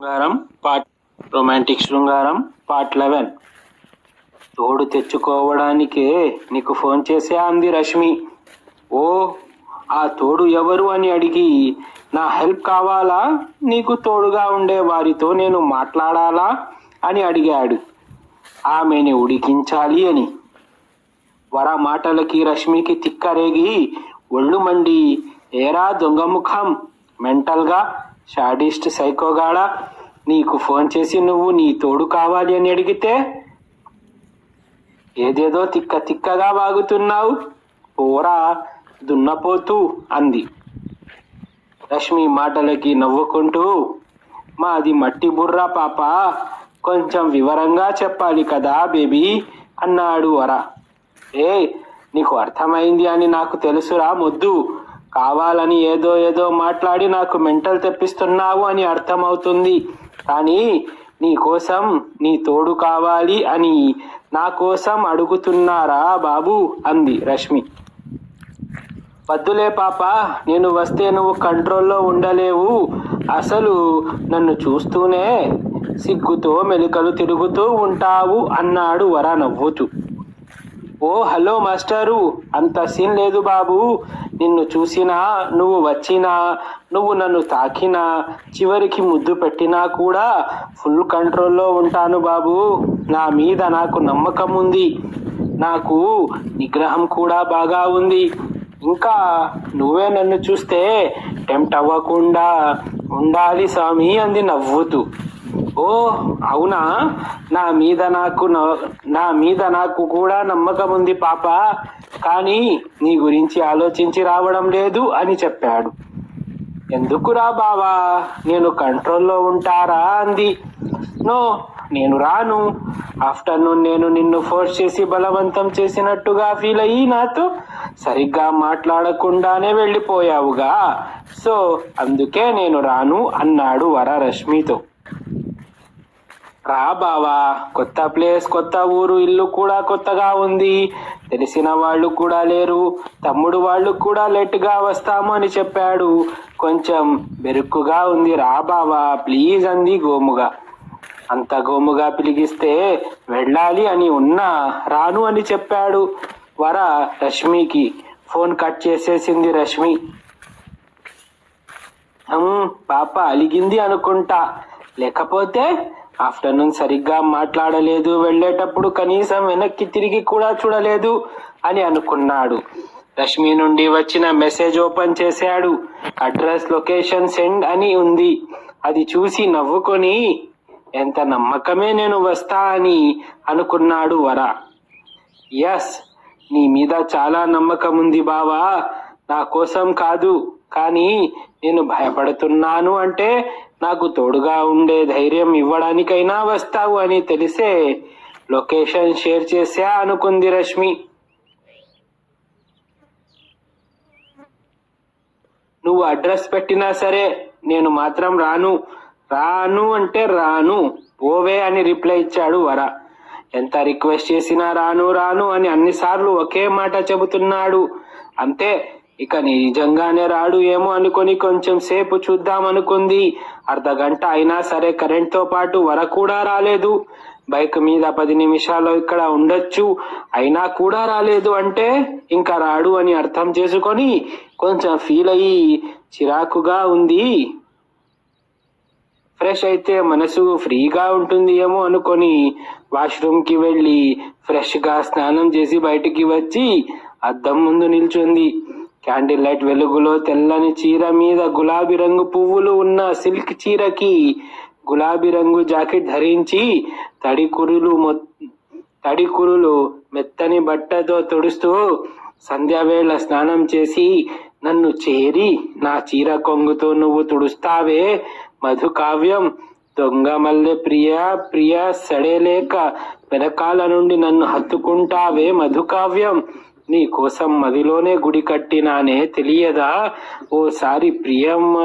శృంగారం part romantic శృంగారం part eleven. తోడు తెచ్చుకోవడానికే నీకు ఫోన్ చేసే అంది రష్మి. ఓ ఆ తోడు ఎవరు అని అడిగి నా హెల్ప్ కావాలా? నీకు తోడుగా ఉండే వారితో నేను మాట్లాడాలా? అని అడిగాడు. ఆమెని ఉడికించాలి అని. వర మాటలకి రష్మికి తిక్కరేగి ఒళ్ళు మండి ఏరా దొంగముఖం మెంటల్గా షాడిస్ట్ సైకోగాడ నీకు ఫోన్ చేసి నువ్వు నీ తోడు కావాలి అని అడిగితే ఏదేదో తిక్క తిక్కగా వాగుతున్నావు. పోరా దున్నపోతూ అంది. రష్మి మాటలకి నవ్వుకుంటూ మాది మట్టి బుర్రా పాప కొంచెం వివరంగా చెప్పాలి కదా బేబీ అన్నాడు వరా. ఏ నీకు అర్థమైంది అని నాకు తెలుసురా మొద్దు. కావాలని ఏదో ఏదో మాట్లాడి నాకు మెంటల్ తెప్పిస్తున్నావు అని అర్థమవుతుంది. కానీ నీ కోసం నీ తోడు కావాలి అని నా కోసం అడుగుతున్నారా బాబు? అంది రష్మి. వద్దులే పాప నేను వస్తే నువ్వు కంట్రోల్లో ఉండలేవు. అసలు నన్ను చూస్తూనే సిగ్గుతో మెలికలు తిరుగుతూ ఉంటావు అన్నాడు వర నవ్వుతూ ఓ హలో మాస్టారు. అంత సీన్ లేదు బాబు. నిన్ను చూసినా నువ్వు వచ్చినా నువ్వు నన్ను తాకినా చివరికి ముద్దు పెట్టినా కూడా ఫుల్ కంట్రోల్లో ఉంటాను బాబు. నా మీద నాకు నమ్మకం ఉంది. నాకు నిగ్రహం కూడా బాగా ఉంది. ఇంకా నువ్వే నన్ను చూస్తే టెంప్ట్ అవ్వకుండా ఉండాలి స్వామి అంది నవ్వుతూ. ఓ అవునా? నా మీద నాకు న- నా మీద నాకు కూడా నమ్మకం ఉంది పాప. కానీ నీ గురించి ఆలోచించి రావడం లేదు అని చెప్పాడు. ఎందుకురా బావా? నేను కంట్రోల్లో ఉంటారా అంది. నో నేను రాను. ఆఫ్టర్నూన్ నేను నిన్ను ఫోర్స్ చేసి బలవంతం చేసినట్టుగా ఫీల్ అయ్యి నాతో సరిగ్గా మాట్లాడకుండానే వెళ్ళిపోయావుగా. సో అందుకే నేను రాను అన్నాడు వర రష్మితో రా బావా. కొత్త ప్లేస్ కొత్త ఊరు ఇల్లు కూడా కొత్తగా ఉంది. తెలిసిన వాళ్ళు కూడా లేరు. తమ్ముడు వాళ్ళు కూడా లేటుగా వస్తాము అని చెప్పాడు. కొంచెం బెరుక్కుగా ఉంది. రా బావా. ప్లీజ్ అంది గోముగా. అంత గోముగా పిలిగిస్తే వెళ్ళాలి అని ఉన్నా రాను అని చెప్పాడు వర రష్మికి. ఫోన్ కట్ చేసేసింది రష్మి. పాప అలిగింది అనుకుంటా. లేకపోతే ఆఫ్టర్నూన్ సరిగ్గా మాట్లాడలేదు వెళ్ళేటప్పుడు కనీసం వెనక్కి తిరిగి కూడా చూడలేదు అని అనుకున్నాడు. రష్మి నుండి వచ్చిన మెసేజ్ ఓపెన్ చేశాడు. అడ్రస్ లొకేషన్ సెండ్ అని ఉంది. అది చూసి నవ్వుకొని ఎంత నమ్మకమే నేను వస్తా అని అనుకున్నాడు వర. ఎస్ నీ మీద చాలా నమ్మకం ఉంది బావా. నా కోసం కాదు. కానీ నేను భయపడుతున్నాను అంటే నాకు తోడుగా ఉండే ధైర్యం ఇవ్వడానికైనా వస్తావు అని తెలిసే లొకేషన్ షేర్ చేసా అనుకుంది రష్మి. నువ్వు అడ్రస్ పెట్టినా సరే నేను మాత్రం రాను. రాను అంటే రాను. ఓవే అని రిప్లై ఇచ్చాడు వర. ఎంత రిక్వెస్ట్ చేసినా రాను రాను అని అన్నిసార్లు ఒకే మాట చెబుతున్నాడు. అంతే ఇక నిజంగానే రాడు ఏమో అనుకొని కొంచెం సేపు చూద్దాం అనుకుంది అర్ధ గంట అయినా సరే కరెంట్తో పాటు వర కూడా రాలేదు. బైక్ మీద పది నిమిషాలు ఇక్కడ ఉండొచ్చు. అయినా కూడా రాలేదు అంటే ఇంకా రాడు అని అర్థం చేసుకొని కొంచెం ఫీల్ అయ్యి చిరాకుగా ఉంది. ఫ్రెష్ అయితే మనసు ఫ్రీగా ఉంటుంది ఏమో అనుకొని వాష్రూమ్కి వెళ్ళి ఫ్రెష్గా స్నానం చేసి బయటికి వచ్చి అద్దం ముందు నిల్చుంది. క్యాండిల్ లైట్ వెలుగులో తెల్లని చీర మీద గులాబీ రంగు పువ్వులు ఉన్న సిల్క్ చీరకి గులాబీ రంగు జాకెట్ ధరించి తడి కురులు తడి కురులు మెత్తని బట్టతో తుడుస్తూ సంధ్యావేళ స్నానం చేసి నన్ను చేరి నా చీర కొంగుతో నువ్వు తుడుస్తావే మధుకావ్యం. దొంగ మల్లె ప్రియ ప్రియ సడేలేక వెనకాల నుండి నన్ను హత్తుకుంటావే మధుకావ్యం. నీ కోసం మదిలోనే గుడి కట్టినానే తెలియదా? ఓసారి ప్రియమ్మ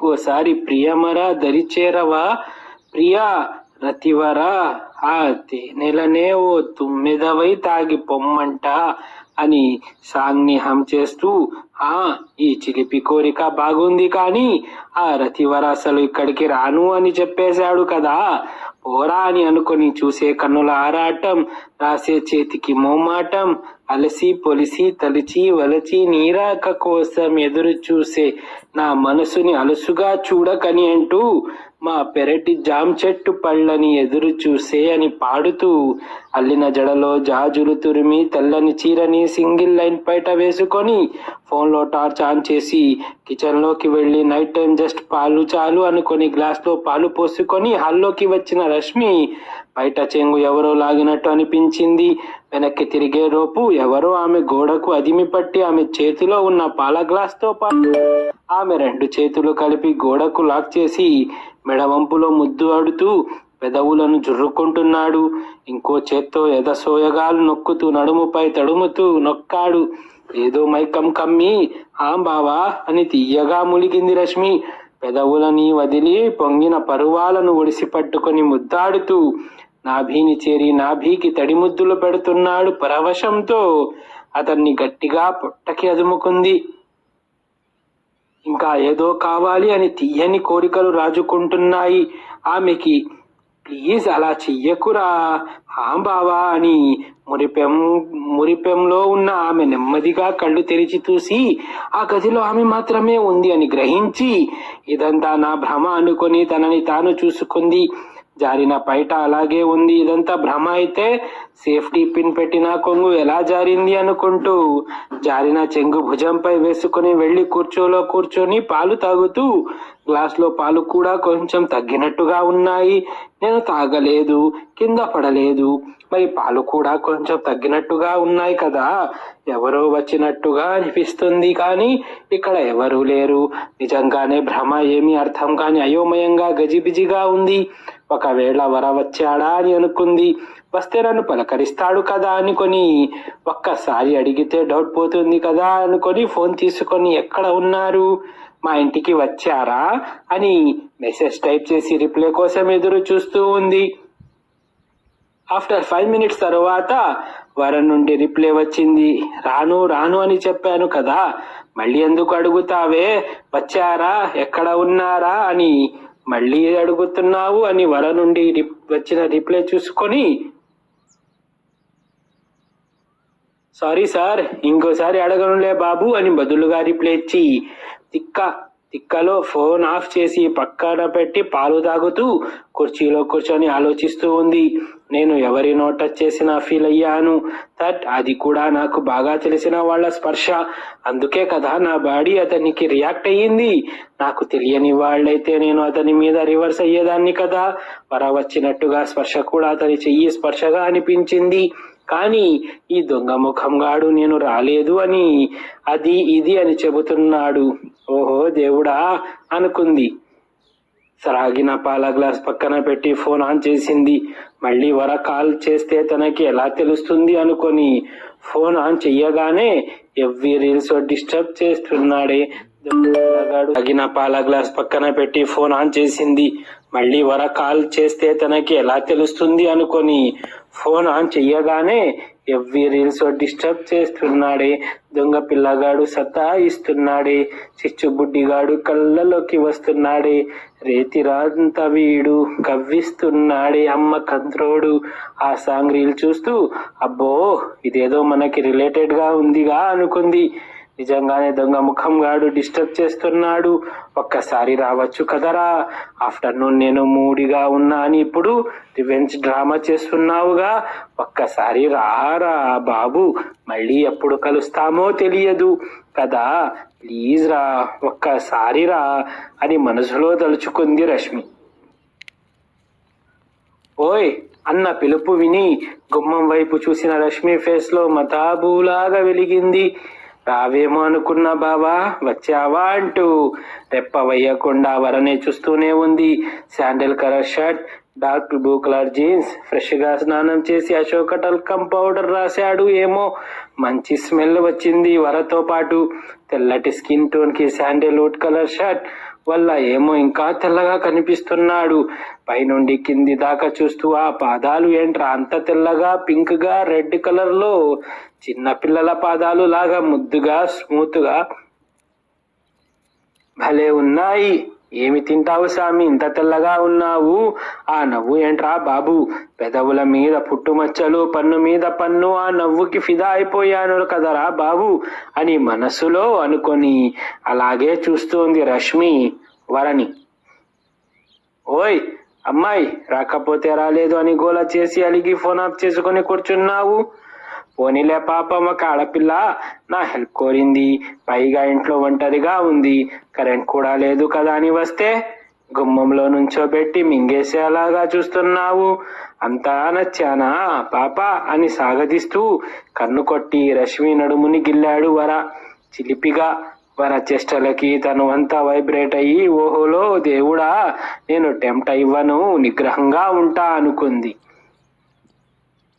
ఓసారి ప్రియమరా దరిచేరవా? ప్రియా రతివరా ఆ నెలనే ఓ తుమ్మెదవై తాగి పొమ్మంట అని సాంగ్ చేస్తూ ఆ ఈ చిలిపి కోరిక బాగుంది కానీ ఆ రతివర అసలు ఇక్కడికి రాను అని చెప్పేశాడు కదా? పోరా అని అనుకొని చూసే కన్నుల ఆరాటం రాసే చేతికి మోమాటం అలసి పొలిసి తలిచి వలచి నీరాక కోసం ఎదురు చూసే నా మనసుని అలసుగా చూడకని అంటూ మా పెరటి జామ్ చెట్టు పళ్ళని ఎదురు చూసే అని పాడుతూ అల్లిన జడలో జాజులు తురిమి తెల్లని చీరని సింగిల్ లైన్ బయట వేసుకొని ఫోన్లో టార్చ్ ఆన్ చేసి కిచెన్లోకి వెళ్ళి నైట్ టైం జస్ట్ పాలు చాలు అనుకొని గ్లాస్లో పాలు పోసుకొని హాల్లోకి వచ్చిన రష్మి బయట చెంగు ఎవరో లాగినట్టు అనిపించింది. వెనక్కి తిరిగే రోపు ఎవరో ఆమె గోడకు అదిమి పట్టి ఆమె చేతిలో ఉన్న పాల గ్లాస్తో పాటు ఆమె రెండు చేతులు కలిపి గోడకు లాక్ చేసి మెడవంపులో ముద్దు ఆడుతూ పెదవులను జుర్రుకుంటున్నాడు. ఇంకో చేత్తో ఎదసోయగాలు నొక్కుతూ నడుముపై తడుముతూ నొక్కాడు. ఏదో మైకం కమ్మి ఆ బావా అని తీయగా ములిగింది రశ్మి పెదవులని వదిలి పొంగిన పరువాలను ఒడిసి పట్టుకొని ముద్దాడుతూ నాభీని చేరి నాభీకి తడి ముద్దులు పెడుతున్నాడు పరవశంతో. అతన్ని గట్టిగా పొట్టకి అదుముకుంది. ఇంకా ఏదో కావాలి అని తీయని కోరికలు రాజుకుంటున్నాయి. ఆమెకి ప్లీజ్ అలా చెయ్యకురా. హా బావా అని మురిపెం మురిపెంలో ఉన్న ఆమె నెమ్మదిగా కళ్ళు తెరిచి చూసి ఆ గదిలో ఆమె మాత్రమే ఉంది అని గ్రహించి ఇదంతా నా భ్రమ అనుకొని తనని తాను చూసుకుంది. జారిన పైట అలాగే ఉంది. ఇదంతా భ్రమ అయితే సేఫ్టీ పిన్ పెట్టిన కొంగు ఎలా జారింది అనుకుంటూ జారిన చెంగు భుజంపై వేసుకుని వెళ్ళి కూర్చోలో కూర్చొని పాలు తాగుతూ గ్లాస్లో పాలు కూడా కొంచెం తగ్గినట్టుగా ఉన్నాయి. నేను తాగలేదు కింద పడలేదు. మరి పాలు కూడా కొంచెం తగ్గినట్టుగా ఉన్నాయి కదా. ఎవరో వచ్చినట్టుగా అనిపిస్తుంది కానీ ఇక్కడ ఎవరూ లేరు. నిజంగానే భ్రమ ఏమీ అర్థం కాని అయోమయంగా గజిబిజిగా ఉంది. ఒకవేళ వర వచ్చాడా అని అనుకుంది. వస్తే నన్ను పలకరిస్తాడు కదా అనుకొని ఒక్కసారి అడిగితే డౌట్ పోతుంది కదా అనుకొని ఫోన్ తీసుకొని ఎక్కడ ఉన్నారు? మా ఇంటికి వచ్చారా? అని మెసేజ్ టైప్ చేసి రిప్లై కోసం ఎదురు చూస్తూ ఉంది. ఆఫ్టర్ ఫైవ్ మినిట్స్ తర్వాత వరం నుండి రిప్లై వచ్చింది. రాను రాను అని చెప్పాను కదా మళ్ళీ ఎందుకు అడుగుతావే? వచ్చారా? ఎక్కడ ఉన్నారా? అని మళ్ళీ అడుగుతున్నావు అని వర నుండి రిప్- వచ్చిన రిప్లై చూసుకొని సారీ సార్ ఇంకోసారి అడగనులే బాబు అని బదులుగా రిప్లై ఇచ్చి తిక్క తిక్కలో ఫోన్ ఆఫ్ చేసి పక్కన పెట్టి పాలు తాగుతూ కుర్చీలో కూర్చొని ఆలోచిస్తూ ఉంది. నేను ఎవరి నోట చేసినా ఫీల్ అయ్యాను? దట్ అది కూడా నాకు బాగా తెలిసిన వాళ్ళ స్పర్శ. అందుకే కదా నా బాడీ అతనికి రియాక్ట్ అయ్యింది. నాకు తెలియని వాళ్ళైతే నేను అతని మీద రివర్స్ అయ్యేదాన్ని కదా. వర వచ్చినట్టుగా స్పర్శ కూడా అతని చెయ్యి స్పర్శగా అనిపించింది. కానీ ఈ దొంగ ముఖంగాడు నేను రాలేదు అని అది ఇది అని చెబుతున్నాడు. ఓహో దేవుడా అనుకుంది. సరాగిన పాల గ్లాస్ పక్కన పెట్టి ఫోన్ ఆన్ చేసింది. మళ్ళీ వర కాల్ చేస్తే తనకి ఎలా తెలుస్తుంది అనుకొని ఫోన్ ఆన్ చెయ్యగానే ఎవ్వి రీల్స్ డిస్టర్బ్ చేస్తున్నాడే. తగిన పాల గ్లాస్ పక్కన పెట్టి ఫోన్ ఆన్ చేసింది. మళ్ళీ వర కాల్ చేస్తే తనకి ఎలా తెలుస్తుంది అనుకొని ఫోన్ ఆన్ చెయ్యగానే ఎవ్వి రీల్స్ డిస్టర్బ్ చేస్తున్నాడే. దొంగ పిల్లగాడు సతాయిస్తున్నాడే. చిచ్చు బుడ్డిగాడు కళ్ళలోకి వస్తున్నాడే. రేతి రాంత వీడు కవ్విస్తున్నాడే. అమ్మ కంత్రోడు. ఆ సాంగ్ రీల్ చూస్తూ అబ్బో ఇదేదో మనకి రిలేటెడ్గా ఉందిగా అనుకుంది. నిజంగానే దొంగ ముఖం గాడు డిస్టర్బ్ చేస్తున్నాడు. ఒక్కసారి రావచ్చు కదరా. ఆఫ్టర్నూన్ నేను మూడిగా ఉన్నా అని ఇప్పుడు రివెంజ్ డ్రామా చేస్తున్నావుగా. ఒక్కసారి రారా బాబు. మళ్ళీ ఎప్పుడు కలుస్తామో తెలియదు. కదా ప్లీజ్ రా ఒక్కసారి రా అని మనసులో తలుచుకుంది రష్మి. ఓయ్ అన్న పిలుపు విని గుమ్మం వైపు చూసిన రష్మి ఫేస్లో మతాబూలాగా వెలిగింది. రావేమో అనుకున్నా బావా వచ్చావా అంటూ రెప్ప వేయకుండా వరనే చూస్తూనే ఉంది. Sandal colour shirt dark blue colour jeans ఫ్రెష్గా స్నానం చేసి అశోక టల్కం పౌడర్ రాశాడు ఏమో. మంచి స్మెల్ వచ్చింది వరతో పాటు. తెల్లటి స్కిన్ టోన్కి శాండిల్ వుడ్ కలర్ షర్ట్ వల్ల ఏమో ఇంకా తెల్లగా కనిపిస్తున్నాడు. పైనుండి కింది దాకా చూస్తూ ఆ పాదాలు ఏంట్రా అంత తెల్లగా పింక్గా రెడ్ కలర్లో చిన్న పిల్లల పాదాలు లాగా ముద్దుగా స్మూత్గా భలే ఉన్నాయి. ఏమి తింటావు సామి? ఇంత తెల్లగా ఉన్నావు. ఆ నవ్వు ఏంట్రా బాబు? పెదవుల మీద పుట్టుమచ్చలు పన్ను మీద పన్ను ఆ నవ్వుకి ఫిదా అయిపోయాను కదరా బాబు? అని మనసులో అనుకొని అలాగే చూస్తోంది రష్మి వరని ఓయ్ అమ్మాయి రాకపోతే రాలేదు అని గోల చేసి అలిగి ఫోన్ ఆఫ్ చేసుకొని కూర్చున్నావు. పోనీలే పాపం ఒక ఆడపిల్ల నా హెల్ప్ కోరింది. పైగా ఇంట్లో ఒంటరిగా ఉంది. కరెంట్ కూడా లేదు కదా అని వస్తే గుమ్మంలో నుంచోబెట్టి మింగేసేలాగా చూస్తున్నావు. అంతా నచ్చానా పాప అని సాగదీస్తూ కన్ను కొట్టి రశ్మి నడుముని గిల్లాడు వర. చిలిపిగా వర చేష్టలకి తను అంతా వైబ్రేట్ అయ్యి ఓహోలో దేవుడా నేను టెంప్ట్ అయ్యను నిగ్రహంగా ఉంటా అనుకుంది.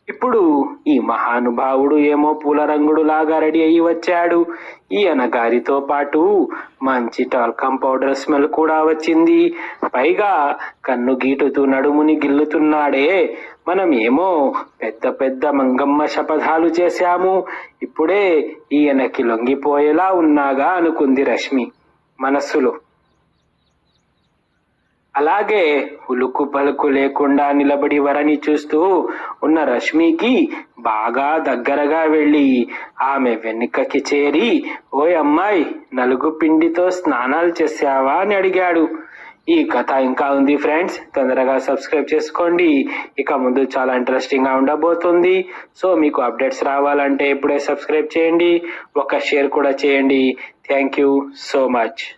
ఇప్పుడు ఈ మహానుభావుడు ఏమో పూల రంగుడు లాగా రెడీ అయ్యి వచ్చాడు. ఈయన గారితో పాటు మంచి టాల్కమ్ పౌడర్ స్మెల్ కూడా వచ్చింది. పైగా కన్ను గీటుతూ నడుముని గిల్లుతున్నాడే. మనం ఏమో పెద్ద పెద్ద మంగమ్మ శపథాలు చేశాము. ఇప్పుడే ఈయనకి లొంగిపోయేలా ఉన్నాగా అనుకుంది రష్మి మనస్సులో. అలాగే ఉలుకు పలుకు లేకుండా నిలబడి వరని చూస్తూ ఉన్న రష్మికి బాగా దగ్గరగా వెళ్ళి ఆమె వెనుకకి చేరి ఓయ్ అమ్మాయి నలుగు పిండితో స్నానాలు చేసావా అని అడిగాడు. ఈ కథ ఇంకా ఉంది ఫ్రెండ్స్ తొందరగా సబ్స్క్రైబ్ చేసుకోండి. ఇక ముందు చాలా ఇంట్రెస్టింగ్గా ఉండబోతుంది. సో మీకు అప్డేట్స్ రావాలంటే ఇప్పుడే సబ్స్క్రైబ్ చేయండి. ఒక షేర్ కూడా చేయండి. Thank you so much.